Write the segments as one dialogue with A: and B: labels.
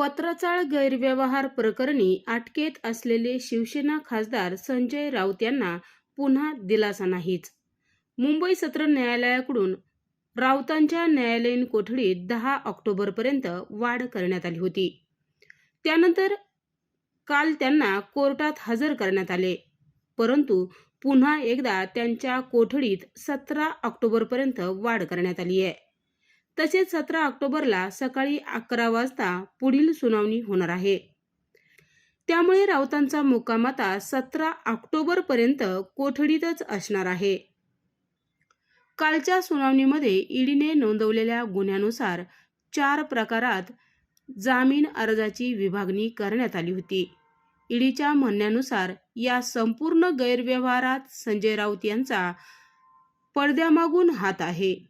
A: पत्रचाळ गैरव्यवहार प्रकरणी अटकेत असलेले शिवसेना खासदार संजय राऊत यांना पुन्हा दिलासा नाहीच. मुंबई सत्र न्यायालयाकडून राऊतांच्या न्यायालयीन कोठडीत दहा ऑक्टोबरपर्यंत वाढ करण्यात आली होती. त्यानंतर काल त्यांना कोर्टात हजर करण्यात आले. परंतु पुन्हा एकदा त्यांच्या कोठडीत सतरा ऑक्टोबरपर्यंत वाढ करण्यात आली आहे तसेच सतरा ऑक्टोबरला सकाळी अकरा वाजता पुढील सुनावणी होणार आहे. त्यामुळे राऊतांचा मुक्काम आता सतरा ऑक्टोबरपर्यंत कोठडीतच असणार आहे. कालच्या सुनावणीमध्ये ईडीने नोंदवलेल्या गुन्ह्यानुसार चार प्रकारात जामीन अर्जाची विभागणी करण्यात आली होती. ईडीच्या म्हणण्यानुसार या संपूर्ण गैरव्यवहारात संजय राऊत यांचा पडद्यामागून हात आहे.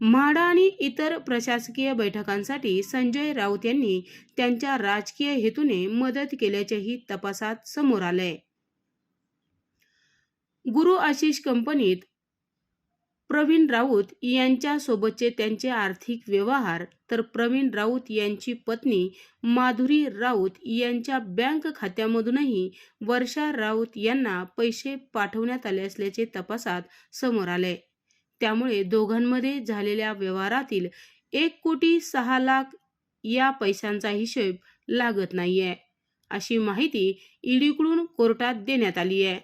A: म्हाडा आणि इतर प्रशासकीय बैठकांसाठी संजय राऊत यांनी त्यांच्या राजकीय हेतूने मदत केल्याचेही तपासात समोर आलंय. गुरु आशिष कंपनीत प्रवीण राऊत यांच्यासोबतचे त्यांचे आर्थिक व्यवहार तर प्रवीण राऊत यांची पत्नी माधुरी राऊत यांच्या बँक खात्यामधूनही वर्षा राऊत यांना पैसे पाठवण्यात आले असल्याचे तपासात समोर आले त्यामुळे दोघांमध्ये झालेल्या व्यवहारातील एक कोटी सहा लाख या पैशांचा हिशेब लागत नाहीये. अशी माहिती ईडीकडून कोर्टात देण्यात आली आहे